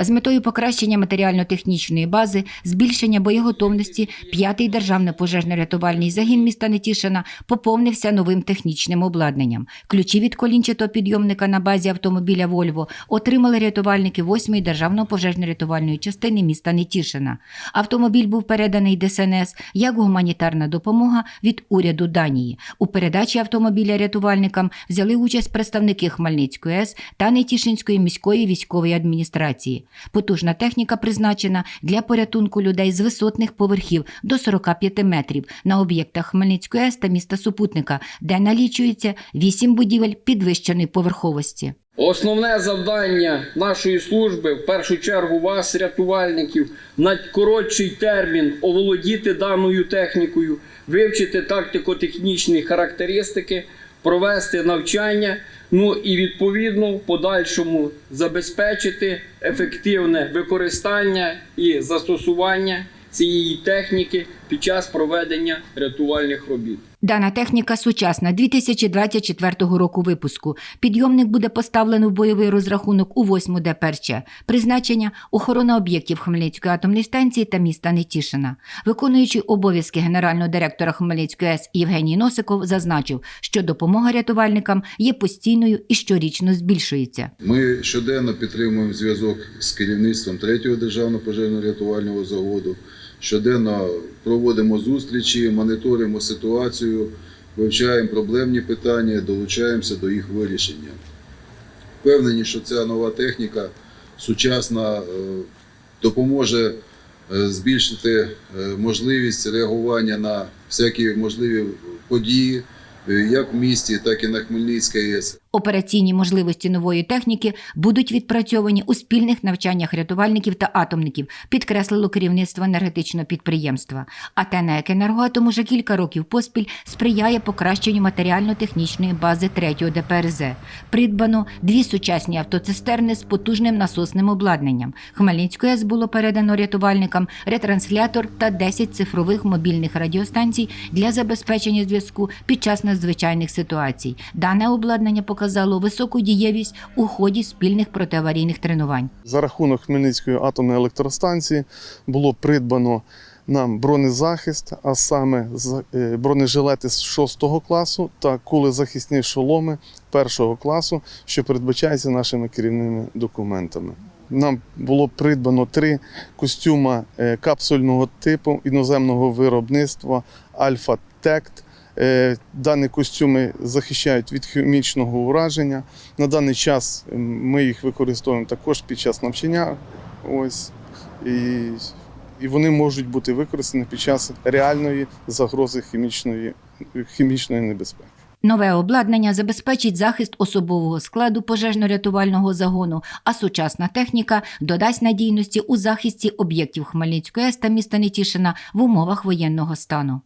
З метою покращення матеріально-технічної бази, збільшення боєготовності, п'ятий державний пожежно-рятувальний загін міста Нетішина поповнився новим технічним обладнанням. Ключі від колінчатого підйомника на базі автомобіля Вольво отримали рятувальники 8-ї державної пожежно-рятувальної частини міста Нетішина. Автомобіль був переданий ДСНС як гуманітарна допомога від уряду Данії. У передачі автомобіля рятувальникам взяли участь представники Хмельницької АЕС та Нетішинської міської військової адміністрації. Потужна техніка призначена для порятунку людей з висотних поверхів до 45 метрів на об'єктах Хмельницької АЕС та міста Супутника, де налічується 8 будівель підвищеної поверховості. Основне завдання нашої служби, в першу чергу вас, рятувальників, на коротший термін оволодіти даною технікою, вивчити тактико-технічні характеристики, провести навчання, ну і відповідно в подальшому забезпечити ефективне використання і застосування цієї техніки під час проведення рятувальних робіт. Дана техніка сучасна 2024 року випуску. Підйомник буде поставлено в бойовий розрахунок у 8 ДПРЧ. Призначення охорона об'єктів Хмельницької атомної станції та міста Нетішина. Виконуючий обов'язки генерального директора Хмельницької АЕС Євгеній Носиков зазначив, що допомога рятувальникам є постійною і щорічно збільшується. Ми щоденно підтримуємо зв'язок з керівництвом третього державного пожежно-рятувального заводу. Щоденно проводимо зустрічі, моніторимо ситуацію, вивчаємо проблемні питання, долучаємося до їх вирішення. Впевнені, що ця нова техніка сучасна е, допоможе е, збільшити е, можливість реагування на всякі можливі події, як в місті, так і на Хмельницькій АЕС. Операційні можливості нової техніки будуть відпрацьовані у спільних навчаннях рятувальників та атомників, підкреслило керівництво енергетичного підприємства. А ТЕНЕК «Енергоатом» уже кілька років поспіль сприяє покращенню матеріально-технічної бази 3 ДПРЗ. Придбано дві сучасні автоцистерни з потужним насосним обладнанням. Хмельницької АЕС було передано рятувальникам ретранслятор та 10 цифрових мобільних радіостанцій для забезпечення зв'язку під час надзвичайних ситуацій. Дане обладнання показало високу дієвість у ході спільних протиаварійних тренувань. За рахунок Хмельницької атомної електростанції було придбано нам бронезахист, а саме е, бронежилети з 6 класу та кулезахисні шоломи 1 класу, що передбачається нашими керівними документами. Нам було придбано три костюма е, капсульного типу іноземного виробництва Альфа Тект. Е, Дані костюми захищають від хімічного ураження. На даний час ми їх використовуємо також під час навчання. Ось. І, і вони можуть бути використані під час реальної загрози хімічної, хімічної небезпеки. Нове обладнання забезпечить захист особового складу пожежно-рятувального загону, а сучасна техніка додасть надійності у захисті об'єктів Хмельницької АЕС та міста Нетішина в умовах воєнного стану.